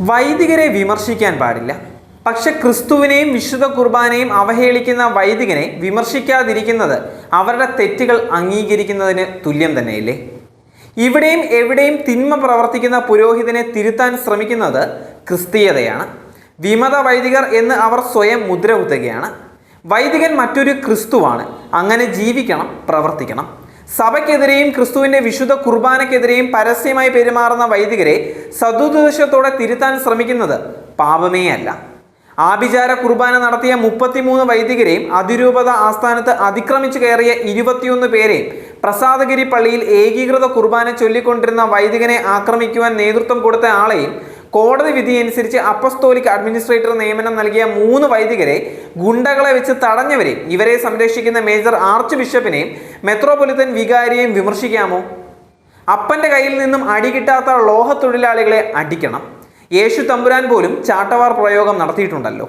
വൈദികരെ വിമർശിക്കാൻ പാടില്ല. പക്ഷെ ക്രിസ്തുവിനെയും വിശുദ്ധ കുർബാനയും അവഹേളിക്കുന്ന വൈദികനെ വിമർശിക്കാതിരിക്കുന്നത് അവരുടെ തെറ്റുകൾ അംഗീകരിക്കുന്നതിന് തുല്യം തന്നെയല്ലേ? ഇവിടെയും എവിടെയും തിന്മ പ്രവർത്തിക്കുന്ന പുരോഹിതനെ തിരുത്താൻ ശ്രമിക്കുന്നത് ക്രിസ്തീയതയാണ്. വിമത വൈദികർ എന്ന് അവർ സ്വയം മുദ്ര കുത്തുകയാണ് വൈദികൻ മറ്റൊരു ക്രിസ്തുവാണ്. അങ്ങനെ ജീവിക്കണം പ്രവർത്തിക്കണം. സഭയ്ക്കെതിരെയും ക്രിസ്തുവിന്റെ വിശുദ്ധ കുർബാനയ്ക്കെതിരെയും പരസ്യമായി പെരുമാറുന്ന വൈദികരെ സതുദ്ദേശത്തോടെ തിരുത്താൻ ശ്രമിക്കുന്നത് പാപമേ അല്ല. ആഭിചാര കുർബാന നടത്തിയ മുപ്പത്തിമൂന്ന് വൈദികരെയും അതിരൂപത ആസ്ഥാനത്ത് അതിക്രമിച്ചു കയറിയ ഇരുപത്തിയൊന്ന് പേരെയും പ്രസാദഗിരി പള്ളിയിൽ ഏകീകൃത കുർബാന ചൊല്ലിക്കൊണ്ടിരുന്ന വൈദികനെ ആക്രമിക്കുവാൻ നേതൃത്വം കൊടുത്ത ആളെയും കോടതി വിധിയനുസരിച്ച് അപ്പസ്തോലിക് അഡ്മിനിസ്ട്രേറ്റർ നിയമനം നൽകിയ മൂന്ന് വൈദികരെ ഗുണ്ടകളെ വെച്ച് തടഞ്ഞവരെയും ഇവരെ സംരക്ഷിക്കുന്ന മേജർ ആർച്ച് ബിഷപ്പിനെയും മെത്രോപൊലിത്തൻ വികാരിയെയും വിമർശിക്കാമോ? അപ്പന്റെ കയ്യിൽ നിന്നും അടി കിട്ടാത്ത ലോഹത്തൊഴിലാളികളെ അടിക്കണം. യേശു തമ്പുരാൻ പോലും ചാട്ടവാർ പ്രയോഗം നടത്തിയിട്ടുണ്ടല്ലോ.